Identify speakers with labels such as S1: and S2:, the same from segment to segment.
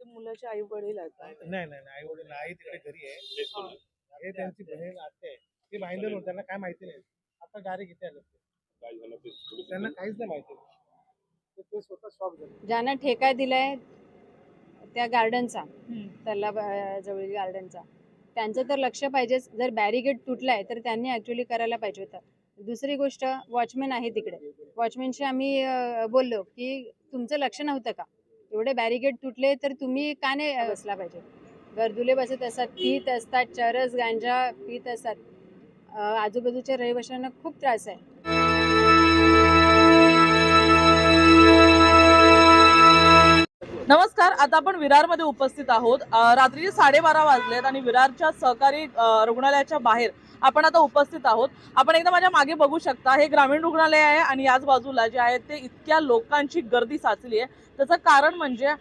S1: ते मुलाचे आई वडील आहेत
S2: नाही नाही आई वडील आई तिकडे घरी आहे. हे त्यांची बहीण आत्या आहे. ती भाईंदर होती त्यांना काय माहिती नाही. आता डायरेक्ट इथे आले. त्यांना काहीच नाही माहिती. ते- ते स्वतः शॉप झाले.
S3: ज्यांना ठेका दिलाय त्या गार्डनचा अं, जवळील गार्डनचा त्यांचं तर लक्ष पाहिजेच. जर बॅरिगेड तुटलाय तर त्यांनी ऍक्च्युली करायला पाहिजे होतं. दुसरी गोष्ट वॉचमॅन आहे तिकडे. वॉचमॅनशी आम्ही बोललो की तुमचं लक्ष नव्हतं का? एवढे बॅरिगेड तुटले तर तुम्ही का नाही बसला पाहिजे? गर्दुले बसत असतात पीत असतात चरस गांजा पीत असतात. आजूबाजूच्या रहिवाशांना खूप त्रास आहे.
S1: नमस्कार आता आपण विरारमध्ये उपस्थित आहोत. रात्रीचे साडेबारा वाजलेत आणि विरारच्या सहकारी रुग्णालयाच्या बाहेर आपण आता उपस्थित आहोत. आपण एकदा माझ्या मागे बघू शकता हे ग्रामीण रुग्णालय आहे आणि याच बाजूला जे आहे ते इतक्या लोकांची गर्दी साचली आहे. त्याचं कारण म्हणजे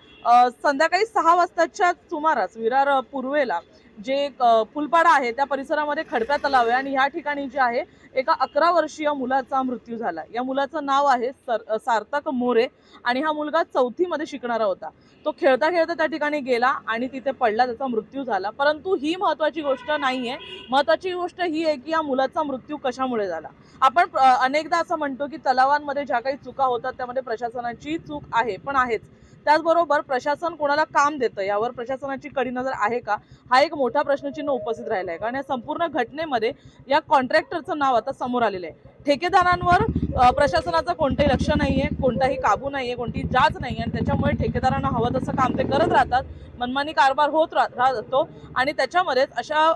S1: संध्याकाळी सहा वाजताच्या सुमारास विरार पूर्वेला जे फुलपाडा आहे त्या परिसरामध्ये खडप्या तलाव आहे आणि ह्या ठिकाणी जे आहे एका अकरा वर्षीय मुलाचा मृत्यू झाला. या मुलाचं नाव आहे सर सार्थक मोरे आणि हा मुलगा चौथीमध्ये शिकणारा होता. तो खेळता खेळता त्या ठिकाणी गेला आणि तिथे पडला त्याचा मृत्यू झाला. परंतु ही महत्वाची गोष्ट नाहीये. महत्वाची गोष्ट ही आहे की या मुलाचा मृत्यू कशामुळे झाला? आपण अनेकदा असं म्हणतो की तलावांमध्ये ज्या काही चुका होतात त्यामध्ये प्रशासनाची चूक आहे पण आहेच. त्याचबरोबर प्रशासन कोणाला काम देतं? यावर प्रशासनाची कडी नजर आहे का? हा एक मोठा प्रश्नचिन्ह उपस्थित राहिला आहे कारण या संपूर्ण घटनेमध्ये या कॉन्ट्रॅक्टरचं नाव आता समोर आलेलं आहे. ठेकेदारांवर प्रशासनाचं कोणतंही लक्ष नाही आहे कोणताही काबू नाही आहे कोणतीही जाच आहे आणि त्याच्यामुळे ठेकेदारांना हवं तसं काम ते करत राहतात मनमानी कारभार होत रा- राहतो आणि त्याच्यामध्येच अशा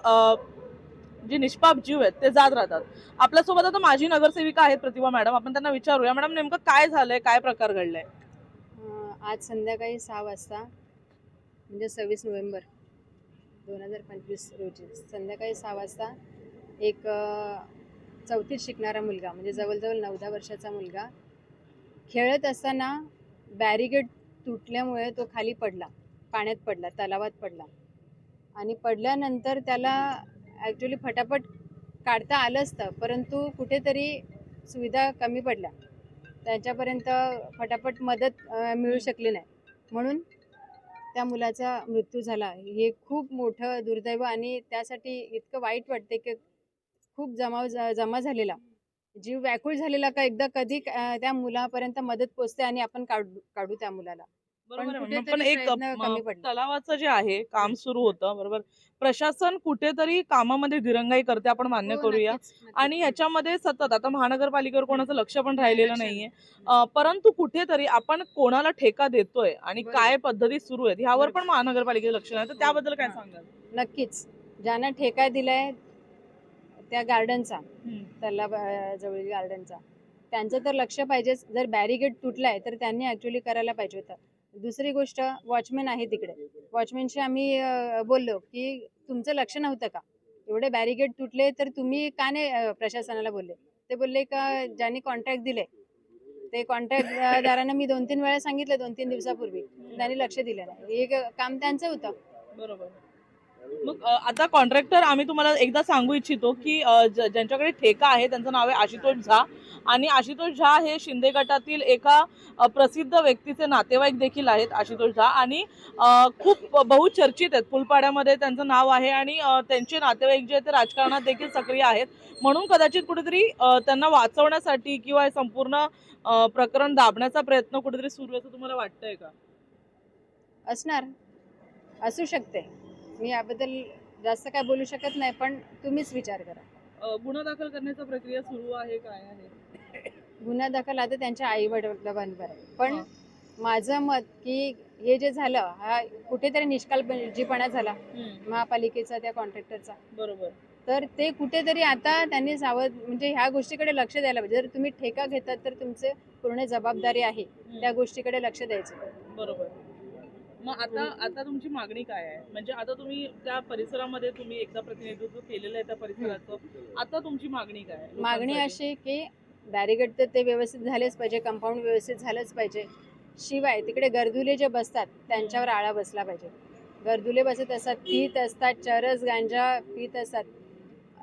S1: जे जी निष्पाप जीव आहेत ते जात राहतात. आपल्यासोबत आता माझी नगरसेविका आहेत प्रतिभा मॅडम. आपण त्यांना विचारूया. मॅडम नेमकं काय झालंय? काय प्रकार घडलाय?
S3: आज संध्याकाळी सहा वाजता म्हणजे सव्वीस नोव्हेंबर दोन हजार पंचवीस रोजी संध्याकाळी सहा वाजता एक चौथीत शिकणारा मुलगा म्हणजे जवळजवळ नऊ दहा वर्षाचा मुलगा खेळत असताना बॅरिगेड तुटल्यामुळे तो खाली पडला पाण्यात पडला तलावात पडला. आणि पडल्यानंतर त्याला ॲक्च्युली फटाफट काढता आलं असतं परंतु कुठेतरी सुविधा कमी पडल्या. त्यांच्यापर्यंत फटाफट मदत मिळू शकली नाही. म्हणून त्या मुलाचा मृत्यू झाला. हे खूप मोठं दुर्दैव आणि त्यासाठी इतकं वाईट वाटते की खूप जमाव ज- जमा झालेला. जीव व्याकुळ झालेला का एकदा कधी त्या मुलापर्यंत मदत पोचते आणि आपण काढू काढू त्या मुलाला.
S1: बरोबर. पण एक. तलावाचं जे आहे काम सुरू होतं बरोबर प्रशासन कुठेतरी कामामध्ये दिरंगाई करते आपण मान्य
S3: हो,
S1: करूया. आणि ह्याच्यामध्ये सतत आता महानगरपालिकेवर कोणाचं लक्ष पण राहिलेलं नाहीये परंतु कुठेतरी आपण कोणाला ठेका देतोय आणि. काय पद्धती सुरू आहेत ह्यावर. पण महानगरपालिकेचं लक्ष नाही तर त्याबद्दल काय
S3: हा.
S1: सांगाल
S3: नक्कीच ज्यांना ठेका दिलाय त्या गार्डनचा. तलाव जवळील गार्डनचा त्यांचं तर लक्ष पाहिजेच जर बॅरिगेड तुटलाय तर त्यांनी ऍक्च्युली करायला पाहिजे होतं दुसरी गोष्ट वॉचमॅन आहे तिकडे. वॉचमॅनशी आम्ही बोललो की तुमचं लक्ष नव्हतं का? एवढे बॅरिगेड तुटले तर तुम्ही का नाही प्रशासनाला बोलले? ते बोलले का ज्यांनी कॉन्ट्रॅक्ट दिले. ते कॉन्ट्रॅक्टदारांना मी दोन तीन वेळा सांगितलं दोन तीन दिवसापूर्वी. त्यांनी लक्ष दिलं नाही. हे काम त्यांचं होतं.
S1: बरोबर. मग आता कॉन्ट्रॅक्टर आम्ही तुम्हाला एकदा सांगू इच्छितो की ज्यांच्याकडे ठेका आहे त्यांचं नाव आहे आशुतोष झा. आणि आशुतोष झा हे शिंदे गटातील एका प्रसिद्ध व्यक्तीचे नातेवाईक देखील आहेत आशुतोष झा. आणि खूप बहुचर्चित आहेत. फुलपाड्यामध्ये त्यांचं नाव आहे आणि त्यांचे नातेवाईक जे आहेत ते राजकारणात देखील सक्रिय आहेत. म्हणून कदाचित कुठेतरी त्यांना वाचवण्यासाठी किंवा हे संपूर्ण प्रकरण दाबण्याचा प्रयत्न कुठेतरी सुरू असं तुम्हाला वाटतंय का?
S3: असणार. असू शकते. मी याबद्दल जास्त काय बोलू शकत नाही पण तुम्हीच विचार करा.
S1: अ, गुन्हा दाखल करण्याचा प्रक्रिया सुरू आहे काय आहे?
S3: गुन्हा दाखल आता त्यांच्या आई वडिलांवर आहे. पण
S1: हा.
S3: माझं मत की हे जे झालं हा कुठेतरी निष्काळजीपणा झाला महापालिकेचा त्या कॉन्ट्रॅक्टरचा.
S1: बरोबर.
S3: तर ते कुठेतरी आता त्यांनी सावध म्हणजे ह्या गोष्टीकडे लक्ष द्यायला पाहिजे. जर तुम्ही ठेका घेतात तर तुमचे पूर्ण जबाबदारी आहे. त्या गोष्टीकडे लक्ष द्यायचं.
S1: बरोबर. मग आता आता तुमची मागणी काय आहे? म्हणजे आता तुम्ही त्या परिसरामध्ये तुम्ही एकदा प्रतिनिधित्व केलेलं आहे त्या परिसराचं. आता तुमची मागणी काय आहे
S3: मागणी? अशी की बॅरिगेड तर ते व्यवस्थित झालेच पाहिजे कंपाऊंड व्यवस्थित झालंच पाहिजे. शिवाय तिकडे गर्दुले जे बसतात त्यांच्यावर आळा बसला पाहिजे. गर्दुले बसत असतात पीत असतात चरस गांजा पीत असतात.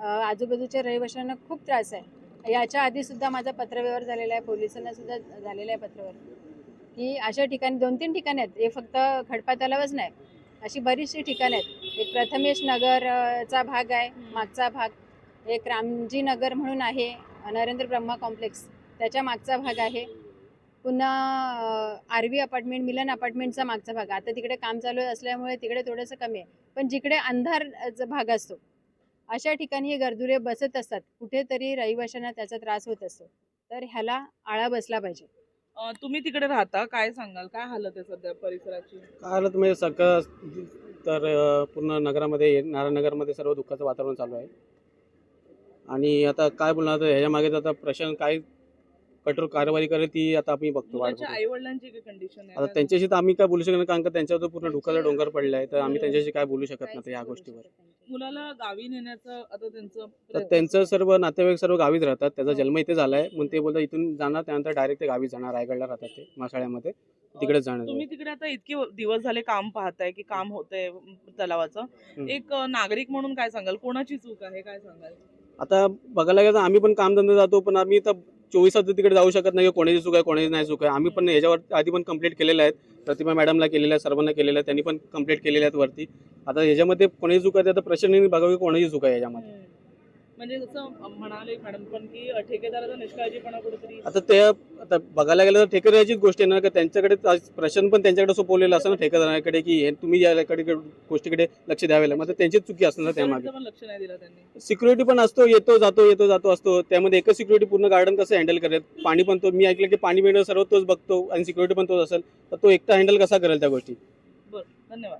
S3: आजूबाजूच्या रहिवाशांना खूप त्रास आहे. याच्या आधी सुद्धा माझा पत्रव्यवहार झालेला आहे पोलिसांना सुद्धा झालेला आहे पत्रव्यवहार. की अशा ठिकाणी दोन तीन ठिकाणी आहेत. हे फक्त खडपा तलावच नाही अशी बरीचशी ठिकाणं आहेत. एक प्रथमेश नगरचा भाग आहे मागचा भाग. एक रामजी नगर म्हणून आहे नरेंद्र ब्रह्मा कॉम्प्लेक्स. त्याच्या मागचा भाग आहे. पुन्हा आर व्ही अपार्टमेंट मिलन अपार्टमेंटचा मागचा भाग. आता तिकडे काम चालू असल्यामुळे तिकडे थोडंसं कमी आहे. पण जिकडे अंधार भाग असतो अशा ठिकाणी हे गर्दुरे बसत असतात. कुठेतरी रहिवाशांना त्याचा त्रास होत असतो. तर ह्याला आळा बसला पाहिजे.
S1: तुम्ही तिकडे राहता काय सांगाल? काय हालत आहे सध्या परिसराची?
S4: काय आलं म्हणजे सगळं तर अं, पूर्ण नगरामध्ये नारायणनगरमध्ये सर्व दुःखाचं वातावरण चालू आहे. आणि आता काय बोलणार? तर ह्याच्या मागे तर आता प्रशासन काय कठोर कारवाई करेल ती आता आम्ही बघतो.
S1: आई वडिलांची कंडिशन
S4: आता त्यांच्याशी तर आम्ही काय बोलू शकत नाही कारण का त्यांच्यावर पूर्ण डोक्याचा डोंगर पडला आहे तर आम्ही त्यांच्याशी काय बोलू शकत नाही या गोष्टीवर.
S1: मुलाला गावी नेण्याचं आता त्यांचं
S4: तर त्यांचं सर्व नातेवाईक सर्व गावीच राहतात त्याचा
S1: हो.
S4: जन्म इथे झाला आहे म्हणून ते बोलतात इथून जाणार त्यानंतर डायरेक्ट ते गावी जाणार रायगडला राहतात ते मासाळ्यामध्ये तिकडेच जाणार.
S1: तुम्ही तिकडे आता इतके दिवस झाले काम पाहताय की काम होतंय तलावाचं. एक नागरिक म्हणून काय सांगाल? कोणाची चूक आहे? काय सांगाल?
S4: आता बघायला गेलं आम्ही पण कामधंदा जातो पण आम्ही तर चोवीस तास तिकडे जाऊ शकत नाही कोणाची चूक आहे कोणाची नाही चूक आहे. आम्ही पण याच्यावर आधी पण कंप्लेंट केलेल्या आहेत. प्रतिमा मॅडमला केलेल्या आहेत सर्वांना केलेल्या आहेत त्यांनी पण कंप्लेंट केलेल्या आहेत वरती. आता याच्यामध्ये कोणाची चूक आहे आता प्रशासनाने बघावी कोणाची चूक आहे याच्यामध्ये.
S1: म्हणजे जसं म्हणाले मॅडम पण की ठेकेदाराचा निष्काळजीपणा कुठेतरी
S4: आता ते आता बघायला गेलं तर ठेकेदाराचीच गोष्ट आहे ना का त्यांच्याकडे आज प्रशासन पण त्यांच्याकडे सोपवलेलं असं ना ठेकेदाराकडे की हे तुम्ही याकडे गोष्टीकडे लक्ष द्यावे लागेल. मग त्यांचीच चुकी असणार त्यामागे
S1: लक्ष नाही दिलं त्यांनी.
S4: सिक्युरिटी पण असतो येतो जातो येतो जातो असतो. त्यामध्ये एकच सिक्युरिटी पूर्ण गार्डन कसं हँडल करेल? पाणी पण तो मी ऐकलं की पाणी पिणं सर्व तोच बघतो आणि सिक्युरिटी पण तोच असेल. तर तो एकटा हँडल कसा करेल त्या गोष्टी?
S1: धन्यवाद.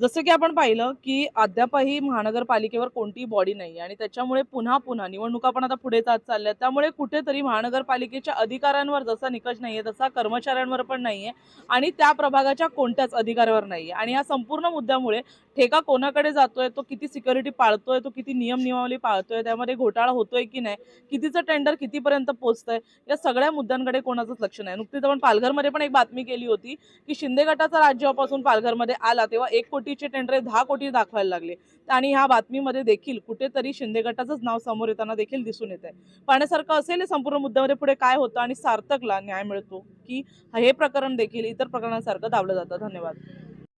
S1: जसं की आपण पाहिलं की अद्यापही महानगरपालिकेवर कोणतीही बॉडी नाही आणि त्याच्यामुळे पुन्हा पुन्हा निवडणुका पण आता पुढे जात चालल्या त्यामुळे कुठेतरी महानगरपालिकेच्या अधिकाऱ्यांवर जसा निकष नाहीये तसा कर्मचाऱ्यांवर पण नाहीये आणि त्या प्रभागाच्या कोणत्याच अधिकाऱ्यावर नाहीये. आणि या संपूर्ण मुद्द्यामुळे ठेका कोणाकडे जातोय तो किती सिक्युरिटी पाळतोय तो किती नियम नियमावली पाळतोय त्यामध्ये घोटाळा होतोय की नाही कितीचं टेंडर कितीपर्यंत पोहोचतंय या सगळ्या मुद्द्यांकडे कोणाचंच लक्ष नाही. नुकतीच आपण पालघरमध्ये पण एक बातमी केली होती की शिंदे गटाचा राज्यापासून जेव्हापासून पालघरमध्ये आला तेव्हा एक कोटीचे टेंडर हे दहा कोटी दाखवायला लागले. आणि ह्या बातमीमध्ये देखील कुठेतरी शिंदे गटाचंच नाव समोर येताना देखील दिसून येत आहे पाहण्यासारखं असेल संपूर्ण मुद्द्यामध्ये पुढे काय होतं आणि सार्थकला न्याय मिळतो की हे प्रकरण देखील इतर प्रकरणांसारखं दावलं जातं. धन्यवाद.